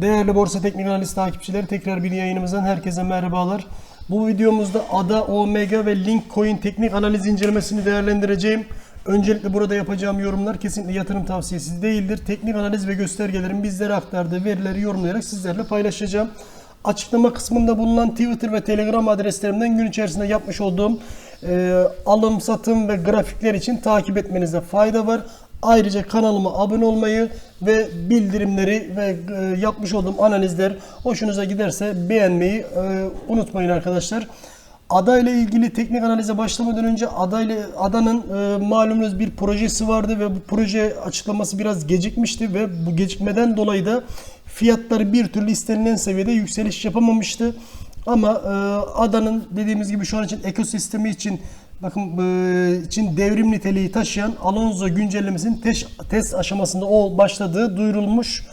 Değerli Borsa Teknik Analiz takipçileri tekrar bir yayınımızdan herkese merhabalar. Bu videomuzda ADA, Omega ve Linkcoin teknik analiz incelemesini değerlendireceğim. Öncelikle burada yapacağım yorumlar kesinlikle yatırım tavsiyesi değildir. Teknik analiz ve göstergelerin bizlere aktardığı verileri yorumlayarak sizlerle paylaşacağım. Açıklama kısmında bulunan Twitter ve Telegram adreslerimden gün içerisinde yapmış olduğum e, alım, satım ve grafikler için takip etmenizde fayda var. Ayrıca kanalıma abone olmayı ve bildirimleri ve e, yapmış olduğum analizler hoşunuza giderse beğenmeyi e, unutmayın arkadaşlar. Ada ile ilgili teknik analize başlamadan önce Ada ile Adanın e, malumunuz bir projesi vardı ve bu proje açıklaması biraz gecikmişti ve bu gecikmeden dolayı da fiyatları bir türlü istenilen seviyede yükseliş yapamamıştı. Ama e, Adanın dediğimiz gibi şu an için ekosistemi için bakın e, için devrim niteliği taşıyan Alonso güncellemesinin test, test aşamasında o başladığı duyurulmuş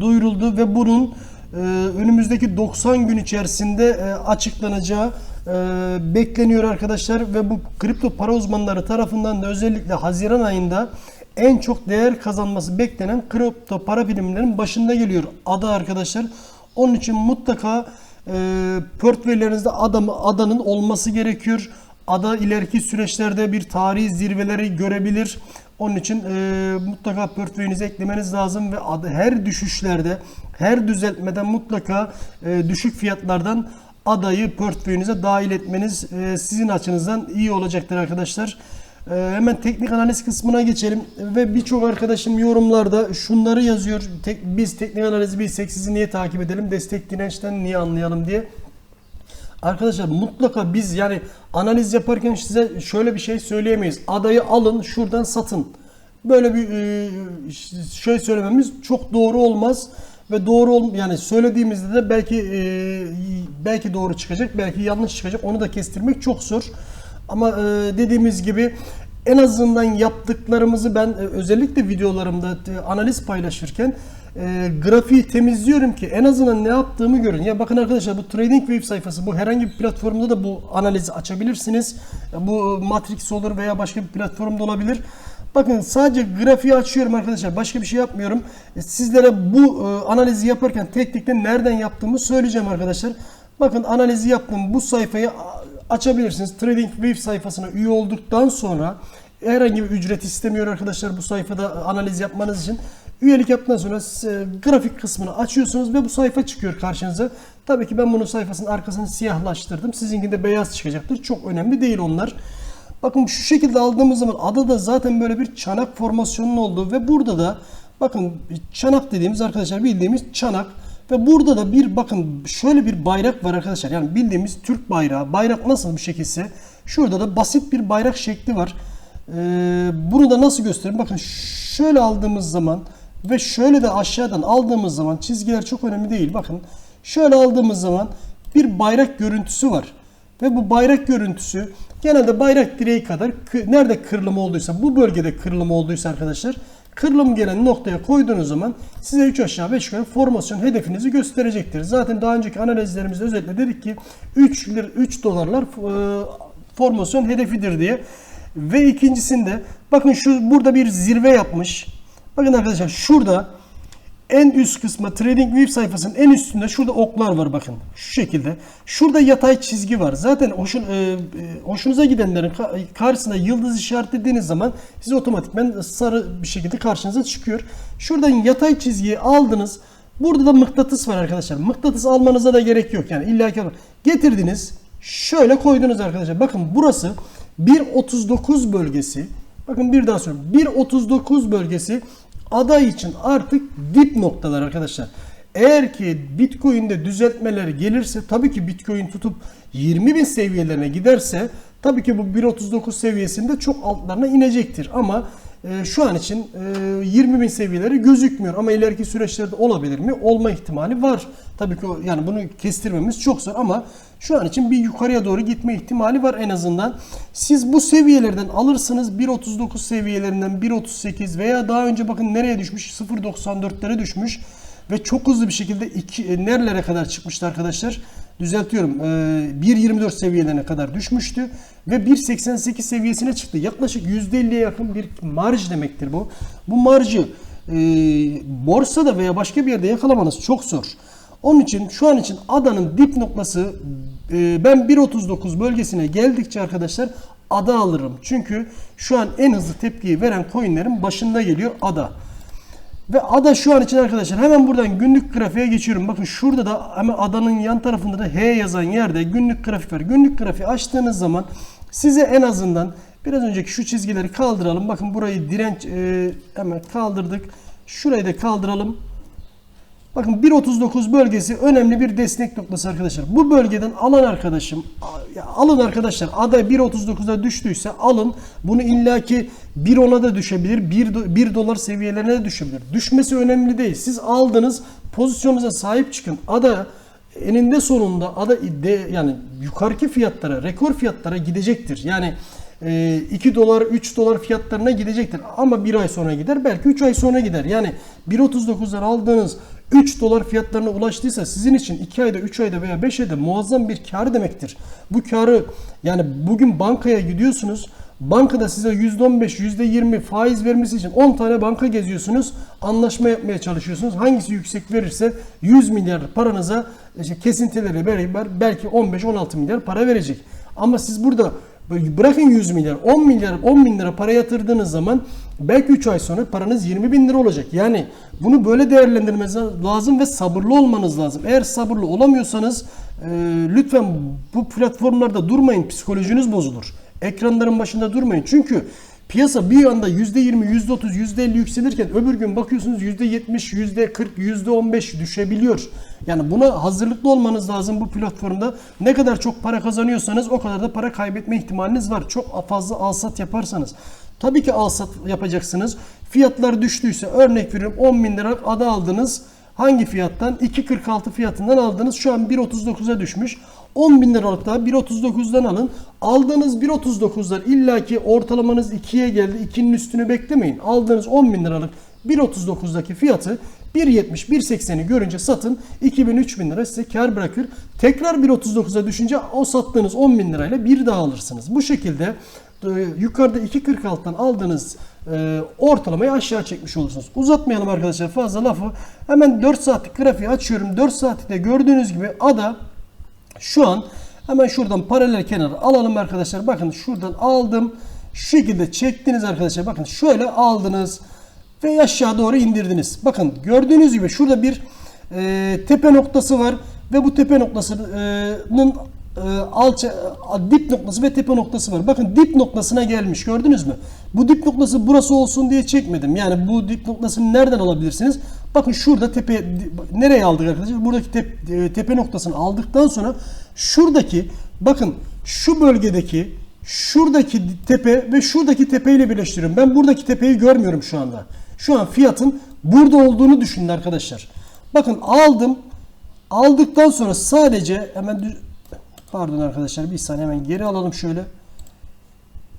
duyuruldu ve bunun e, önümüzdeki 90 gün içerisinde e, açıklanacağı e, bekleniyor arkadaşlar ve bu kripto para uzmanları tarafından da özellikle Haziran ayında en çok değer kazanması beklenen kripto para birimlerinin başında geliyor ada arkadaşlar. Onun için mutlaka e, portföylerinizde adam, adanın olması gerekiyor. Ada ileriki süreçlerde bir tarihi zirveleri görebilir. Onun için e, mutlaka portföyünüze eklemeniz lazım ve adı, her düşüşlerde, her düzeltmeden mutlaka e, düşük fiyatlardan adayı portföyünüze dahil etmeniz e, sizin açınızdan iyi olacaktır arkadaşlar. E, hemen teknik analiz kısmına geçelim ve birçok arkadaşım yorumlarda şunları yazıyor. Tek, biz teknik analizi bilsek sizi niye takip edelim? Destek dirençten niye anlayalım diye. Arkadaşlar mutlaka biz yani analiz yaparken size şöyle bir şey söyleyemeyiz. Adayı alın şuradan satın. Böyle bir e, şey söylememiz çok doğru olmaz ve doğru ol yani söylediğimizde de belki e, belki doğru çıkacak, belki yanlış çıkacak. Onu da kestirmek çok zor. Ama e, dediğimiz gibi en azından yaptıklarımızı ben özellikle videolarımda analiz paylaşırken e, grafiği temizliyorum ki en azından ne yaptığımı görün. Ya bakın arkadaşlar bu Trading Wave sayfası bu herhangi bir platformda da bu analizi açabilirsiniz. Bu Matrix olur veya başka bir platformda olabilir. Bakın sadece grafiği açıyorum arkadaşlar. Başka bir şey yapmıyorum. Sizlere bu analizi yaparken teknikte nereden yaptığımı söyleyeceğim arkadaşlar. Bakın analizi yaptım. Bu sayfayı açabilirsiniz. Trading Wave sayfasına üye olduktan sonra herhangi bir ücret istemiyor arkadaşlar bu sayfada analiz yapmanız için. Üyelik yaptıktan sonra size grafik kısmını açıyorsunuz ve bu sayfa çıkıyor karşınıza. Tabii ki ben bunun sayfasının arkasını siyahlaştırdım. Sizinkinde beyaz çıkacaktır. Çok önemli değil onlar. Bakın şu şekilde aldığımız zaman adada zaten böyle bir çanak formasyonun olduğu ve burada da bakın çanak dediğimiz arkadaşlar bildiğimiz çanak ve burada da bir bakın şöyle bir bayrak var arkadaşlar. Yani bildiğimiz Türk bayrağı. Bayrak nasıl bir şekilse şurada da basit bir bayrak şekli var. Ee, bunu da nasıl göstereyim? Bakın şöyle aldığımız zaman ve şöyle de aşağıdan aldığımız zaman çizgiler çok önemli değil. Bakın şöyle aldığımız zaman bir bayrak görüntüsü var. Ve bu bayrak görüntüsü genelde bayrak direği kadar nerede kırılım olduysa bu bölgede kırılım olduysa arkadaşlar kırılım gelen noktaya koyduğunuz zaman size 3 aşağı 5 yukarı formasyon hedefinizi gösterecektir. Zaten daha önceki analizlerimizde özellikle dedik ki 3 lir 3 dolarlar e, formasyon hedefidir diye. Ve ikincisinde bakın şu burada bir zirve yapmış. Bakın arkadaşlar şurada en üst kısmı Trading Web sayfasının en üstünde şurada oklar var bakın. Şu şekilde. Şurada yatay çizgi var. Zaten hoşun, e, e hoşunuza gidenlerin karşısına yıldız işaretlediğiniz zaman size otomatikmen sarı bir şekilde karşınıza çıkıyor. Şuradan yatay çizgiyi aldınız. Burada da mıknatıs var arkadaşlar. Mıknatıs almanıza da gerek yok. Yani illa ki getirdiniz. Şöyle koydunuz arkadaşlar. Bakın burası 1.39 bölgesi. Bakın bir daha söylüyorum. 1.39 bölgesi aday için artık dip noktalar arkadaşlar. Eğer ki Bitcoin'de düzeltmeler gelirse tabii ki Bitcoin tutup 20 bin seviyelerine giderse tabii ki bu 1.39 seviyesinde çok altlarına inecektir. Ama e, şu an için e, 20 bin seviyeleri gözükmüyor. Ama ileriki süreçlerde olabilir mi? Olma ihtimali var. Tabii ki yani bunu kestirmemiz çok zor ama şu an için bir yukarıya doğru gitme ihtimali var en azından. Siz bu seviyelerden alırsınız 1.39 seviyelerinden 1.38 veya daha önce bakın nereye düşmüş 0.94'lere düşmüş ve çok hızlı bir şekilde iki, e, nerelere kadar çıkmıştı arkadaşlar. Düzeltiyorum. E, 1.24 seviyelerine kadar düşmüştü ve 1.88 seviyesine çıktı. Yaklaşık %50'ye yakın bir marj demektir bu. Bu marjı e, borsada veya başka bir yerde yakalamanız çok zor. Onun için şu an için adanın dip noktası e, ben 1.39 bölgesine geldikçe arkadaşlar ada alırım. Çünkü şu an en hızlı tepkiyi veren coinlerin başında geliyor ada. Ve ada şu an için arkadaşlar hemen buradan günlük grafiğe geçiyorum. Bakın şurada da hemen adanın yan tarafında da H yazan yerde günlük grafik var. Günlük grafiği açtığınız zaman size en azından biraz önceki şu çizgileri kaldıralım. Bakın burayı direnç e, hemen kaldırdık. Şurayı da kaldıralım. Bakın 1.39 bölgesi önemli bir destek noktası arkadaşlar. Bu bölgeden alan arkadaşım alın arkadaşlar ada 1.39'a düştüyse alın. Bunu illaki 1.10'a da düşebilir. 1, do- 1 dolar seviyelerine de düşebilir. Düşmesi önemli değil. Siz aldınız pozisyonunuza sahip çıkın. Ada eninde sonunda ada de, yani yukarıki fiyatlara, rekor fiyatlara gidecektir. Yani e, 2 dolar 3 dolar fiyatlarına gidecektir. Ama 1 ay sonra gider belki 3 ay sonra gider. Yani 1.39'dan aldığınız 3 dolar fiyatlarına ulaştıysa sizin için 2 ayda 3 ayda veya 5 ayda muazzam bir kar demektir. Bu karı yani bugün bankaya gidiyorsunuz. Bankada size %15, %20 faiz vermesi için 10 tane banka geziyorsunuz. Anlaşma yapmaya çalışıyorsunuz. Hangisi yüksek verirse 100 milyar paranıza işte kesintileri beraber belki 15-16 milyar para verecek. Ama siz burada Bırakın 100 milyar, 10 milyar, 10 bin lira para yatırdığınız zaman belki 3 ay sonra paranız 20 bin lira olacak. Yani bunu böyle değerlendirmeniz lazım ve sabırlı olmanız lazım. Eğer sabırlı olamıyorsanız e, lütfen bu platformlarda durmayın. Psikolojiniz bozulur. Ekranların başında durmayın. Çünkü piyasa bir anda %20, %30, %50 yükselirken öbür gün bakıyorsunuz %70, %40, %15 düşebiliyor. Yani buna hazırlıklı olmanız lazım bu platformda. Ne kadar çok para kazanıyorsanız o kadar da para kaybetme ihtimaliniz var. Çok fazla alsat yaparsanız. Tabii ki alsat yapacaksınız. Fiyatlar düştüyse örnek veriyorum 10 bin liralık ada aldınız. Hangi fiyattan? 2.46 fiyatından aldınız. Şu an 1.39'a düşmüş. 10 bin liralık daha 1.39'dan alın. Aldığınız 1.39'lar illaki ortalamanız 2'ye geldi. 2'nin üstünü beklemeyin. Aldığınız 10 bin liralık 1.39'daki fiyatı 1.70, 1.80'i görünce satın 2000-3000 lira size kar bırakır. Tekrar 1.39'a düşünce o sattığınız 10 bin lirayla bir daha alırsınız. Bu şekilde e, yukarıda 2.46'dan aldığınız e, ortalamayı aşağı çekmiş olursunuz. Uzatmayalım arkadaşlar fazla lafı. Hemen 4 saatlik grafiği açıyorum. 4 saatte gördüğünüz gibi ada şu an hemen şuradan paralel kenara alalım arkadaşlar. Bakın şuradan aldım. Şu şekilde çektiniz arkadaşlar. Bakın şöyle aldınız ve aşağı doğru indirdiniz. Bakın gördüğünüz gibi şurada bir e, tepe noktası var ve bu tepe noktasının e, alça dip noktası ve tepe noktası var. Bakın dip noktasına gelmiş. Gördünüz mü? Bu dip noktası burası olsun diye çekmedim. Yani bu dip noktasını nereden alabilirsiniz? Bakın şurada tepe nereye aldık arkadaşlar? Buradaki tep, e, tepe noktasını aldıktan sonra şuradaki bakın şu bölgedeki şuradaki tepe ve şuradaki tepeyle birleştiriyorum. Ben buradaki tepeyi görmüyorum şu anda. Şu an fiyatın burada olduğunu düşünün arkadaşlar. Bakın aldım. Aldıktan sonra sadece hemen pardon arkadaşlar bir saniye hemen geri alalım şöyle.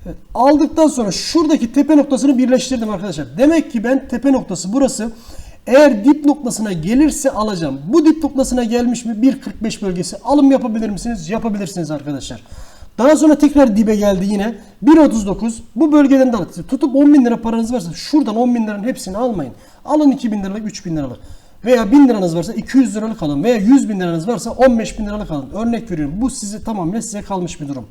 Evet, aldıktan sonra şuradaki tepe noktasını birleştirdim arkadaşlar. Demek ki ben tepe noktası burası. Eğer dip noktasına gelirse alacağım. Bu dip noktasına gelmiş mi 1.45 bölgesi alım yapabilir misiniz? Yapabilirsiniz arkadaşlar. Daha sonra tekrar dibe geldi yine. 1.39 bu bölgeden de alın. Tutup 10 bin lira paranız varsa şuradan 10 bin liranın hepsini almayın. Alın 2 bin liralık 3 bin liralık. Veya 1000 liranız varsa 200 liralık alın. Veya 100 bin liranız varsa 15 bin liralık alın. Örnek veriyorum. Bu size tamamen size kalmış bir durum.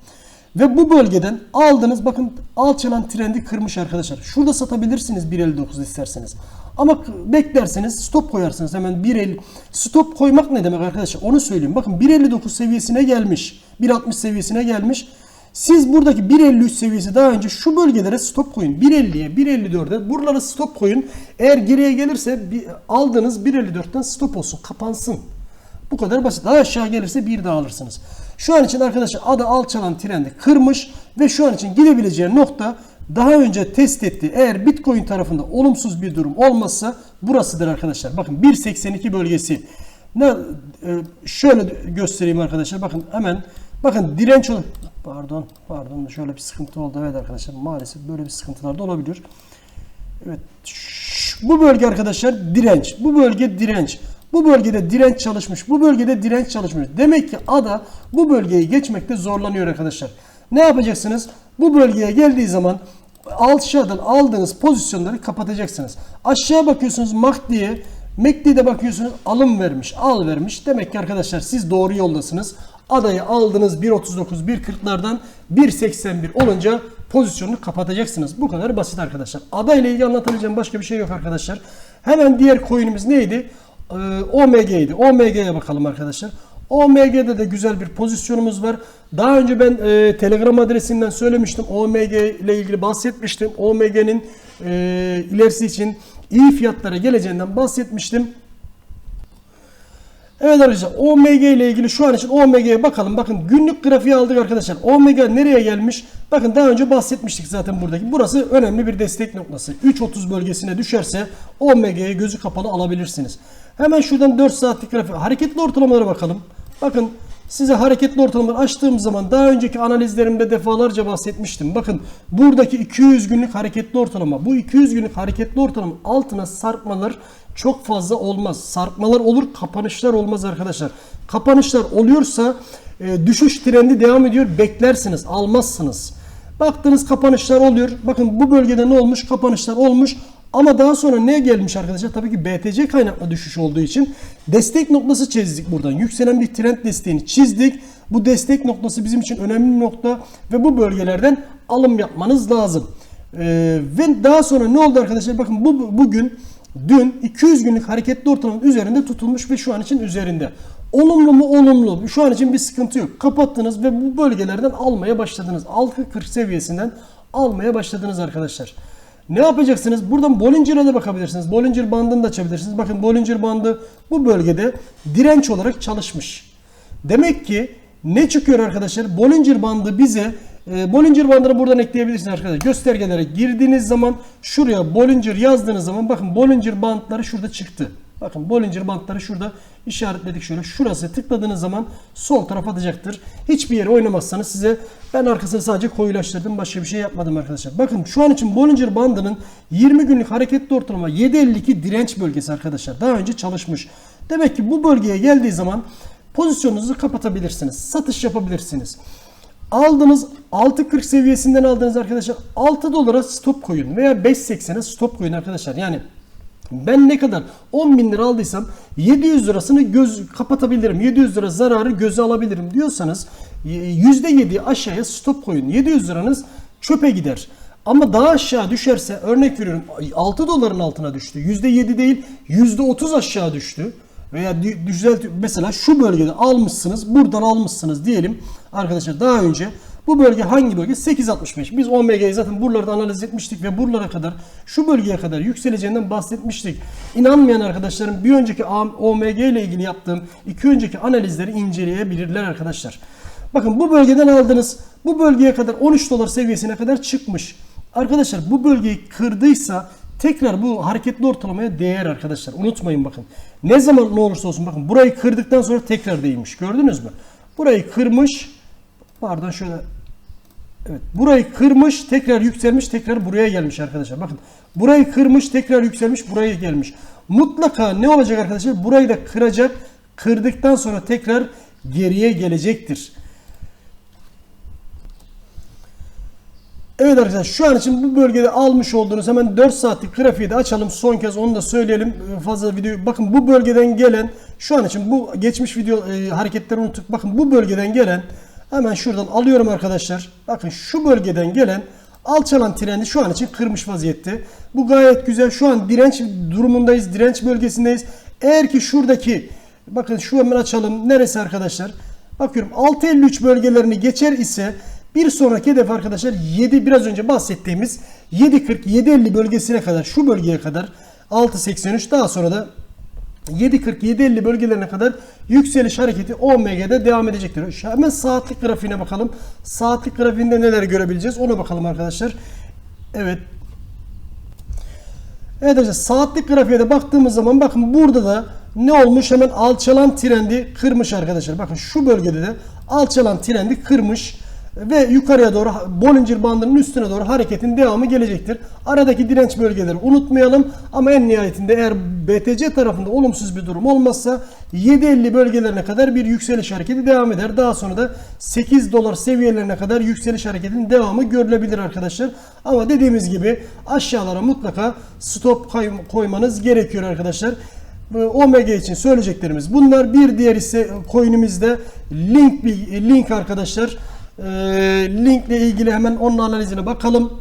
Ve bu bölgeden aldınız bakın alçalan trendi kırmış arkadaşlar. Şurada satabilirsiniz 1.59 isterseniz. Ama beklerseniz stop koyarsınız hemen 1.50. Stop koymak ne demek arkadaşlar? Onu söyleyeyim. Bakın 1.59 seviyesine gelmiş. 1.60 seviyesine gelmiş. Siz buradaki 1.53 seviyesi daha önce şu bölgelere stop koyun. 1.50'ye, 1.54'e buralara stop koyun. Eğer geriye gelirse bir, aldığınız 1.54'ten stop olsun, kapansın. Bu kadar basit. Daha aşağı gelirse bir daha alırsınız. Şu an için arkadaşlar adı alçalan trendi kırmış ve şu an için gidebileceği nokta daha önce test etti. Eğer Bitcoin tarafında olumsuz bir durum olmazsa burasıdır arkadaşlar. Bakın 1.82 bölgesi. Ne e, şöyle göstereyim arkadaşlar. Bakın hemen bakın direnç pardon pardon şöyle bir sıkıntı oldu evet arkadaşlar maalesef böyle bir sıkıntılar da olabilir. Evet. Bu bölge arkadaşlar direnç. Bu bölge direnç. Bu bölgede direnç çalışmış. Bu bölgede direnç çalışmış. Demek ki ada bu bölgeyi geçmekte zorlanıyor arkadaşlar. Ne yapacaksınız? Bu bölgeye geldiği zaman aşağıdan aldığınız pozisyonları kapatacaksınız. Aşağı bakıyorsunuz MACD'ye MACD'de bakıyorsunuz alım vermiş, al vermiş. Demek ki arkadaşlar siz doğru yoldasınız. Adayı aldınız 1.39, 1.40'lardan 1.81 olunca pozisyonunu kapatacaksınız. Bu kadar basit arkadaşlar. Ada ile ilgili anlatabileceğim başka bir şey yok arkadaşlar. Hemen diğer coin'imiz neydi? Ee, OMG'ydi. OMG'ye bakalım arkadaşlar. OMG'de de güzel bir pozisyonumuz var. Daha önce ben e, Telegram adresinden söylemiştim. OMG ile ilgili bahsetmiştim. OMG'nin e, ilerisi için iyi fiyatlara geleceğinden bahsetmiştim. Evet arkadaşlar OMG ile ilgili şu an için OMG'ye bakalım. Bakın günlük grafiği aldık arkadaşlar. OMG nereye gelmiş? Bakın daha önce bahsetmiştik zaten buradaki. Burası önemli bir destek noktası. 3.30 bölgesine düşerse OMG'ye gözü kapalı alabilirsiniz. Hemen şuradan 4 saatlik grafik. Hareketli ortalamalara bakalım. Bakın size hareketli ortalamaları açtığım zaman daha önceki analizlerimde defalarca bahsetmiştim. Bakın buradaki 200 günlük hareketli ortalama. Bu 200 günlük hareketli ortalama altına sarkmalar çok fazla olmaz. Sarkmalar olur, kapanışlar olmaz arkadaşlar. Kapanışlar oluyorsa e, düşüş trendi devam ediyor. Beklersiniz, almazsınız. Baktınız kapanışlar oluyor. Bakın bu bölgede ne olmuş? Kapanışlar olmuş. Ama daha sonra ne gelmiş arkadaşlar? Tabii ki BTC kaynaklı düşüş olduğu için destek noktası çizdik buradan. Yükselen bir trend desteğini çizdik. Bu destek noktası bizim için önemli bir nokta ve bu bölgelerden alım yapmanız lazım. Ee, ve daha sonra ne oldu arkadaşlar? Bakın bu bugün dün 200 günlük hareketli ortalamanın üzerinde tutulmuş ve şu an için üzerinde. Olumlu mu? Olumlu. Şu an için bir sıkıntı yok. Kapattınız ve bu bölgelerden almaya başladınız. 6.40 seviyesinden almaya başladınız arkadaşlar. Ne yapacaksınız? Buradan Bollinger'a da bakabilirsiniz. Bollinger bandını da açabilirsiniz. Bakın Bollinger bandı bu bölgede direnç olarak çalışmış. Demek ki ne çıkıyor arkadaşlar? Bollinger bandı bize e, Bollinger bandını buradan ekleyebilirsiniz arkadaşlar. Göstergelere girdiğiniz zaman şuraya Bollinger yazdığınız zaman bakın Bollinger bandları şurada çıktı. Bakın Bollinger bantları şurada işaretledik şöyle. Şurası tıkladığınız zaman sol taraf atacaktır. Hiçbir yere oynamazsanız size ben arkasını sadece koyulaştırdım. Başka bir şey yapmadım arkadaşlar. Bakın şu an için Bollinger bandının 20 günlük hareketli ortalama 7.52 direnç bölgesi arkadaşlar. Daha önce çalışmış. Demek ki bu bölgeye geldiği zaman pozisyonunuzu kapatabilirsiniz. Satış yapabilirsiniz. Aldınız 6.40 seviyesinden aldınız arkadaşlar 6 dolara stop koyun veya 5.80'e stop koyun arkadaşlar. Yani ben ne kadar 10 bin lira aldıysam 700 lirasını göz kapatabilirim. 700 lira zararı göze alabilirim diyorsanız %7 aşağıya stop koyun. 700 liranız çöpe gider. Ama daha aşağı düşerse örnek veriyorum 6 doların altına düştü. %7 değil %30 aşağı düştü. Veya düzelt mesela şu bölgede almışsınız buradan almışsınız diyelim arkadaşlar daha önce bu bölge hangi bölge? 8.65. Biz OMG'yi zaten buralarda analiz etmiştik ve buralara kadar şu bölgeye kadar yükseleceğinden bahsetmiştik. İnanmayan arkadaşlarım bir önceki OMG ile ilgili yaptığım iki önceki analizleri inceleyebilirler arkadaşlar. Bakın bu bölgeden aldınız. Bu bölgeye kadar 13 dolar seviyesine kadar çıkmış. Arkadaşlar bu bölgeyi kırdıysa tekrar bu hareketli ortalamaya değer arkadaşlar. Unutmayın bakın. Ne zaman ne olursa olsun bakın burayı kırdıktan sonra tekrar değmiş. Gördünüz mü? Burayı kırmış. Pardon şöyle Evet. Burayı kırmış, tekrar yükselmiş, tekrar buraya gelmiş arkadaşlar. Bakın. Burayı kırmış, tekrar yükselmiş, buraya gelmiş. Mutlaka ne olacak arkadaşlar? Burayı da kıracak. Kırdıktan sonra tekrar geriye gelecektir. Evet arkadaşlar şu an için bu bölgede almış olduğunuz hemen 4 saatlik grafiği de açalım. Son kez onu da söyleyelim. Fazla video bakın bu bölgeden gelen şu an için bu geçmiş video e, hareketleri unuttuk. Bakın bu bölgeden gelen Hemen şuradan alıyorum arkadaşlar. Bakın şu bölgeden gelen alçalan trendi şu an için kırmış vaziyette. Bu gayet güzel. Şu an direnç durumundayız. Direnç bölgesindeyiz. Eğer ki şuradaki bakın şu hemen açalım. Neresi arkadaşlar? Bakıyorum 6.53 bölgelerini geçer ise bir sonraki hedef arkadaşlar 7 biraz önce bahsettiğimiz 7.40 7.50 bölgesine kadar şu bölgeye kadar 6.83 daha sonra da 7.40-7.50 bölgelerine kadar yükseliş hareketi OMG'de devam edecektir. Hemen saatlik grafiğine bakalım. Saatlik grafiğinde neler görebileceğiz ona bakalım arkadaşlar. Evet. Evet arkadaşlar saatlik grafiğe de baktığımız zaman bakın burada da ne olmuş hemen alçalan trendi kırmış arkadaşlar. Bakın şu bölgede de alçalan trendi kırmış. Ve yukarıya doğru Bollinger bandının üstüne doğru hareketin devamı gelecektir. Aradaki direnç bölgeleri unutmayalım ama en nihayetinde eğer BTC tarafında olumsuz bir durum olmazsa 7.50 bölgelerine kadar bir yükseliş hareketi devam eder. Daha sonra da 8 dolar seviyelerine kadar yükseliş hareketinin devamı görülebilir arkadaşlar. Ama dediğimiz gibi aşağılara mutlaka stop koy- koymanız gerekiyor arkadaşlar. Omega için söyleyeceklerimiz bunlar. Bir diğer ise coin'imizde link link arkadaşlar. Ee, linkle ilgili hemen onun analizine bakalım.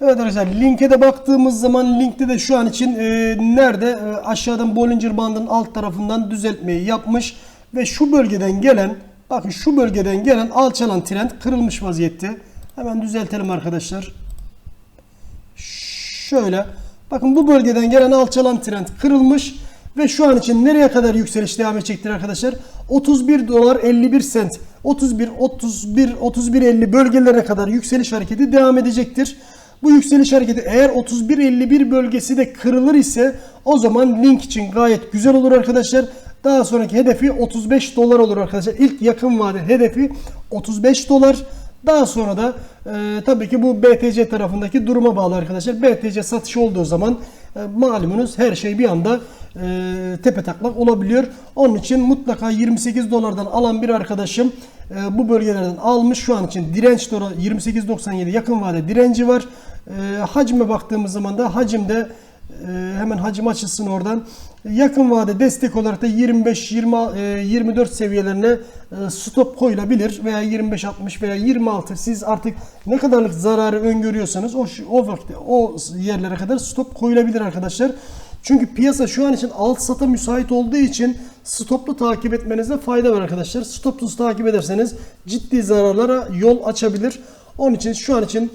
Evet arkadaşlar linke de baktığımız zaman linkte de şu an için e, nerede E, aşağıdan Bollinger bandının alt tarafından düzeltmeyi yapmış ve şu bölgeden gelen bakın şu bölgeden gelen alçalan trend kırılmış vaziyette. Hemen düzeltelim arkadaşlar. Şöyle bakın bu bölgeden gelen alçalan trend kırılmış ve şu an için nereye kadar yükseliş devam edecektir arkadaşlar? 31 dolar 51 sent 31 31 31 50 bölgelere kadar yükseliş hareketi devam edecektir. Bu yükseliş hareketi eğer 31.51 bölgesi de kırılır ise o zaman link için gayet güzel olur arkadaşlar. Daha sonraki hedefi 35 dolar olur arkadaşlar. İlk yakın vade hedefi 35 dolar. Daha sonra da e, tabii ki bu BTC tarafındaki duruma bağlı arkadaşlar. BTC satış olduğu zaman malumunuz her şey bir anda e, tepe taklak olabiliyor. Onun için mutlaka 28 dolardan alan bir arkadaşım e, bu bölgelerden almış. Şu an için direnç doğru 28.97 yakın vade direnci var. E, hacme baktığımız zaman da hacimde e, hemen hacim açılsın oradan. Yakın vade destek olarak da 25 20 e, 24 seviyelerine e, stop koyulabilir veya 25 60 veya 26 siz artık ne kadarlık zararı öngörüyorsanız o o vakti o yerlere kadar stop koyulabilir arkadaşlar. Çünkü piyasa şu an için alt sata müsait olduğu için stoplu takip etmenizde fayda var arkadaşlar. Stopsuz takip ederseniz ciddi zararlara yol açabilir. Onun için şu an için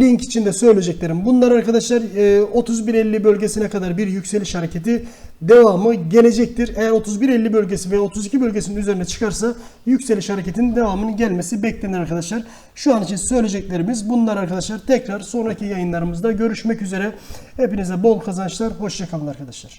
link içinde söyleyeceklerim bunlar arkadaşlar. E, 31.50 bölgesine kadar bir yükseliş hareketi devamı gelecektir. Eğer 31.50 bölgesi ve 32 bölgesinin üzerine çıkarsa yükseliş hareketinin devamının gelmesi beklenir arkadaşlar. Şu an için söyleyeceklerimiz bunlar arkadaşlar. Tekrar sonraki yayınlarımızda görüşmek üzere. Hepinize bol kazançlar. Hoşçakalın arkadaşlar.